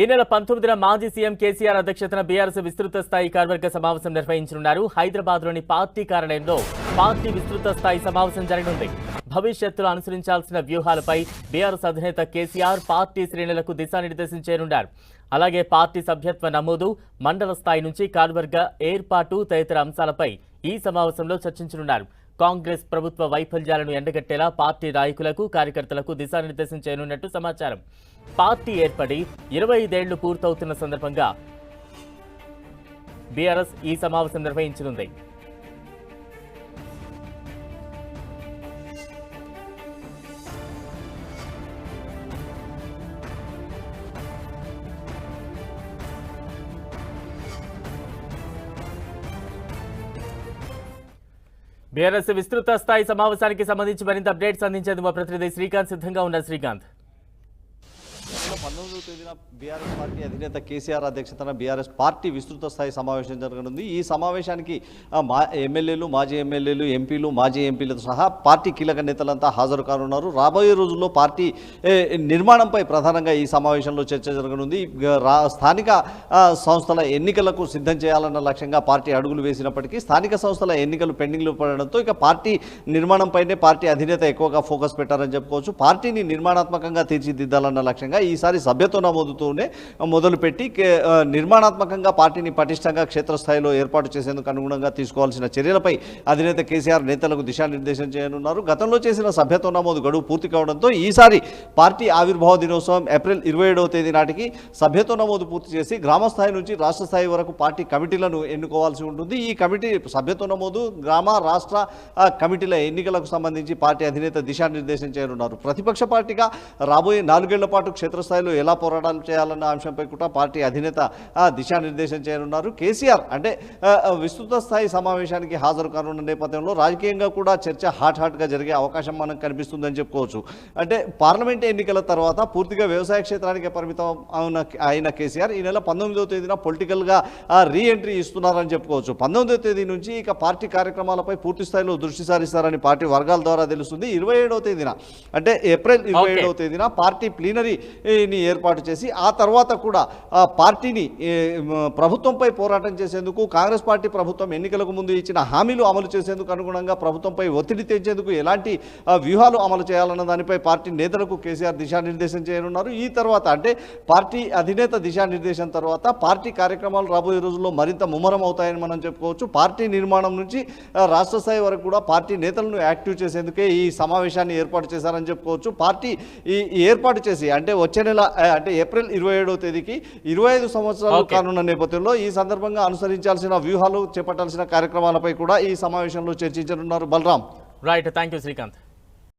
ఈ నెల పంతొమ్మిదిన మాజీ సీఎం కేసీఆర్ అధ్యక్షతన బీఆర్ఎస్ విస్తృత స్థాయి కార్యవర్గ సమావేశం నిర్వహించనున్నారు. హైదరాబాద్లోని పార్టీ కార్యాలయంలో పార్టీ విస్తృత స్థాయి సమావేశం జరగనుంది. భవిష్యత్తులో అనుసరించాల్సిన వ్యూహాలపై బీఆర్ఎస్ అధినేత కేసీఆర్ పార్టీ శ్రేణులకు దిశానిర్దేశం చేయనున్నారు. అలాగే పార్టీ సభ్యత్వ నమోదు మండల స్థాయి నుంచి కార్యవర్గ ఏర్పాటు తదితర అంశాలపై ఈ సమావేశంలో చర్చించనున్నారు. కాంగ్రెస్ ప్రభుత్వ వైఫల్యాలను ఎండగట్టేలా పార్టీ నాయకులకు కార్యకర్తలకు దిశానిర్దేశం చేయనున్నట్టు సమాచారం. పార్టీ ఏర్పడి ఇరవై ఐదేళ్ళు పూర్తవుతున్న సందర్భంగా బీఆర్ఎస్ ఈ సమావేశం నిర్వహించనుంది. బీఆర్ఎస్ విస్తృత స్థాయి సమావేశానికి సంబంధించి మరింత అప్డేట్స్ అందించేందుకు మా ప్రతినిధి శ్రీకాంత్ సిద్ధంగా ఉన్నారు. శ్రీకాంత్. పంతొమ్మిదవ తేదీన బీఆర్ఎస్ పార్టీ అధినేత కేసీఆర్ అధ్యక్షతన బీఆర్ఎస్ పార్టీ విస్తృత స్థాయి సమావేశం జరగనుంది. ఈ సమావేశానికి మా ఎమ్మెల్యేలు మాజీ ఎమ్మెల్యేలు ఎంపీలు మాజీ ఎంపీలతో సహా పార్టీ కీలక నేతలంతా హాజరు కానున్నారు. రాబోయే రోజుల్లో పార్టీ నిర్మాణంపై ప్రధానంగా ఈ సమావేశంలో చర్చ జరగనుంది. రా స్థానిక సంస్థల ఎన్నికలకు సిద్ధం చేయాలన్న లక్ష్యంగా పార్టీ అడుగులు వేసినప్పటికీ స్థానిక సంస్థల ఎన్నికలు పెండింగ్లో పడడంతో ఇక పార్టీ నిర్మాణంపైనే పార్టీ అధినేత ఎక్కువగా ఫోకస్ పెట్టారని చెప్పుకోవచ్చు. పార్టీని నిర్మాణాత్మకంగా తీర్చిదిద్దాలన్న లక్ష్యంగా ఈసారి సభ్యత్వ నమోదుతోనే మొదలుపెట్టి నిర్మాణాత్మకంగా పార్టీని పటిష్టంగా క్షేత్రస్థాయిలో ఏర్పాటు చేసేందుకు అనుగుణంగా తీసుకోవాల్సిన చర్యలపై అధినేత కేసీఆర్ నేతలకు దిశానిర్దేశం చేయనున్నారు. గతంలో చేసిన సభ్యత్వ నమోదు గడువు పూర్తి కావడంతో ఈసారి పార్టీ ఆవిర్భావ దినోత్సవం ఏప్రిల్ ఇరవై ఏడవ తేదీ నాటికి సభ్యత్వ నమోదు పూర్తి చేసి గ్రామ స్థాయి నుంచి రాష్ట్ర స్థాయి వరకు పార్టీ కమిటీలను ఎన్నుకోవాల్సి ఉంటుంది. ఈ కమిటీ సభ్యత్వ నమోదు గ్రామ రాష్ట్ర కమిటీల ఎన్నికలకు సంబంధించి పార్టీ అధినేత దిశానిర్దేశం చేయనున్నారు. ప్రతిపక్ష పార్టీగా రాబోయే నాలుగేళ్ళ పాటు క్షేత్రస్థాయిలో ఎలా పోరాటాలు చేయాలన్న అంశంపై కూడా పార్టీ అధినేత దిశానిర్దేశం చేయనున్నారు. కేసీఆర్ అంటే విస్తృత స్థాయి సమావేశానికి హాజరు కానున్న నేపథ్యంలో రాజకీయంగా కూడా చర్చ హాట్ హాట్గా జరిగే అవకాశం మనకు కనిపిస్తుందని చెప్పుకోవచ్చు. అంటే పార్లమెంట్ ఎన్నికల తర్వాత పూర్తిగా వ్యవసాయ క్షేత్రానికి పరిమితం అయిన అయిన కేసీఆర్ ఈ నెల పంతొమ్మిదవ తేదీన పొలిటికల్గా రీ ఎంట్రీ ఇస్తున్నారని చెప్పుకోవచ్చు. పంతొమ్మిదవ తేదీ నుంచి ఇక పార్టీ కార్యక్రమాలపై పూర్తి స్థాయిలో దృష్టి సారిస్తారని పార్టీ వర్గాల ద్వారా తెలుస్తుంది. ఇరవై ఏడవ తేదీన అంటే ఏప్రిల్ ఇరవై తేదీన పార్టీ కమిటీని ఏర్పాటు చేసి ఆ తర్వాత కూడా ఆ పార్టీని ప్రభుత్వంపై పోరాటం చేసేందుకు కాంగ్రెస్ పార్టీ ప్రభుత్వం ఎన్నికలకు ముందు ఇచ్చిన హామీలు అమలు చేసేందుకు అనుగుణంగా ప్రభుత్వంపై ఒత్తిడి తెచ్చేందుకు ఎలాంటి వ్యూహాలు అమలు చేయాలన్న దానిపై పార్టీ నేతలకు కేసీఆర్ దిశానిర్దేశం చేయనున్నారు. ఈ తర్వాత అంటే పార్టీ అధినేత దిశానిర్దేశం తర్వాత పార్టీ కార్యక్రమాలు రాబోయే రోజుల్లో మరింత ముమ్మరం అవుతాయని మనం చెప్పుకోవచ్చు. పార్టీ నిర్మాణం నుంచి రాష్ట్ర స్థాయి వరకు కూడా పార్టీ నేతలను యాక్టివ్ చేసేందుకే ఈ సమావేశాన్ని ఏర్పాటు చేశారని చెప్పుకోవచ్చు. పార్టీ ఈ ఏర్పాటు చేసి అంటే వచ్చే నెల అంటే ఏప్రిల్ ఇరవై ఏడవ తేదీకి ఇరవై ఐదు సంవత్సరాలు. కానున్న నేపథ్యంలో ఈ సందర్భంగా అనుసరించాల్సిన వ్యూహాలు చేపట్టాల్సిన కార్యక్రమాలపై కూడా ఈ సమావేశంలో చర్చించనున్నారు బలరాం రైట్ థ్యాంక్ శ్రీకాంత్